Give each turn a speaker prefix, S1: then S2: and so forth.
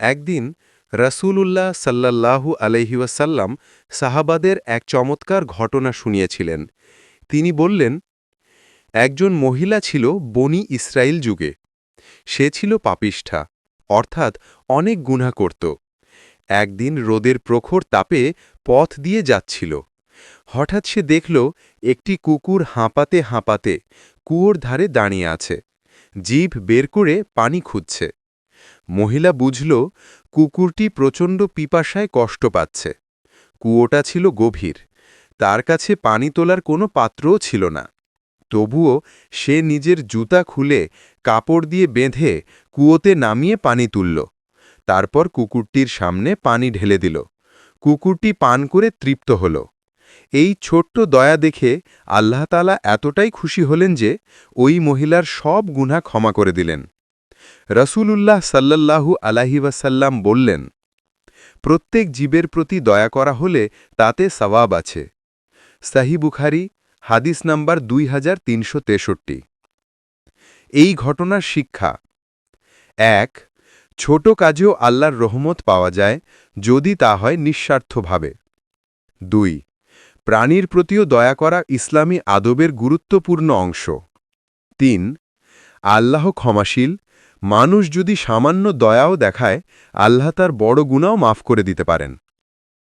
S1: একদিন রসূলুল্লাহ সাল্লাল্লাহু আলহিউসাল্লাম সাহাবাদের এক চমৎকার ঘটনা শুনিয়েছিলেন। তিনি বললেন, একজন মহিলা ছিল বনি ইসরায়েল যুগে। সে ছিল পাপিষ্ঠা, অর্থাৎ অনেক গুণা করত। একদিন রোদের প্রখর তাপে পথ দিয়ে যাচ্ছিল। হঠাৎ সে দেখল, একটি কুকুর হাঁপাতে হাঁপাতে কুয়োর ধারে দাঁড়িয়ে আছে। জিভ বের করে পানি খুঁজছে। মহিলা বুঝল, কুকুরটি প্রচণ্ড পিপাসায় কষ্ট পাচ্ছে। কুয়োটা ছিল গভীর। তার কাছে পানি তোলার কোনো পাত্রও ছিল না। তবুও সে নিজের জুতা খুলে কাপড় দিয়ে বেঁধে কুয়োতে নামিয়ে পানি তুলল। তারপর কুকুরটির সামনে পানি ঢেলে দিল। কুকুরটি পান করে তৃপ্ত হল। এই ছোট্ট দয়া দেখে আল্লাহতালা এতটাই খুশি হলেন যে ওই মহিলার সব গুণা ক্ষমা করে দিলেন। রসূলুল্লাহ সাল্লাল্লাহু আলাহি ওয়াসাল্লাম বললেন, প্রত্যেক জীবের প্রতি দয়া করা হলে তাতে সওয়াব আছে। সাহি বুখারি, হাদিস নাম্বার দুই হাজার তিনশো তেষট্টি। এই ঘটনার শিক্ষা, এক, ছোট কাজেও আল্লাহর রহমত পাওয়া যায় যদি তা হয় নিঃস্বার্থভাবে। দুই, প্রাণীর প্রতিও দয়া করা ইসলামী আদবের গুরুত্বপূর্ণ অংশ। তিন, আল্লাহ ক্ষমাশীল মানুষ যদি সামান্য দয়াও দেখায় আল্লাহ তার বড় গুণাও মাফ করে দিতে পারেন।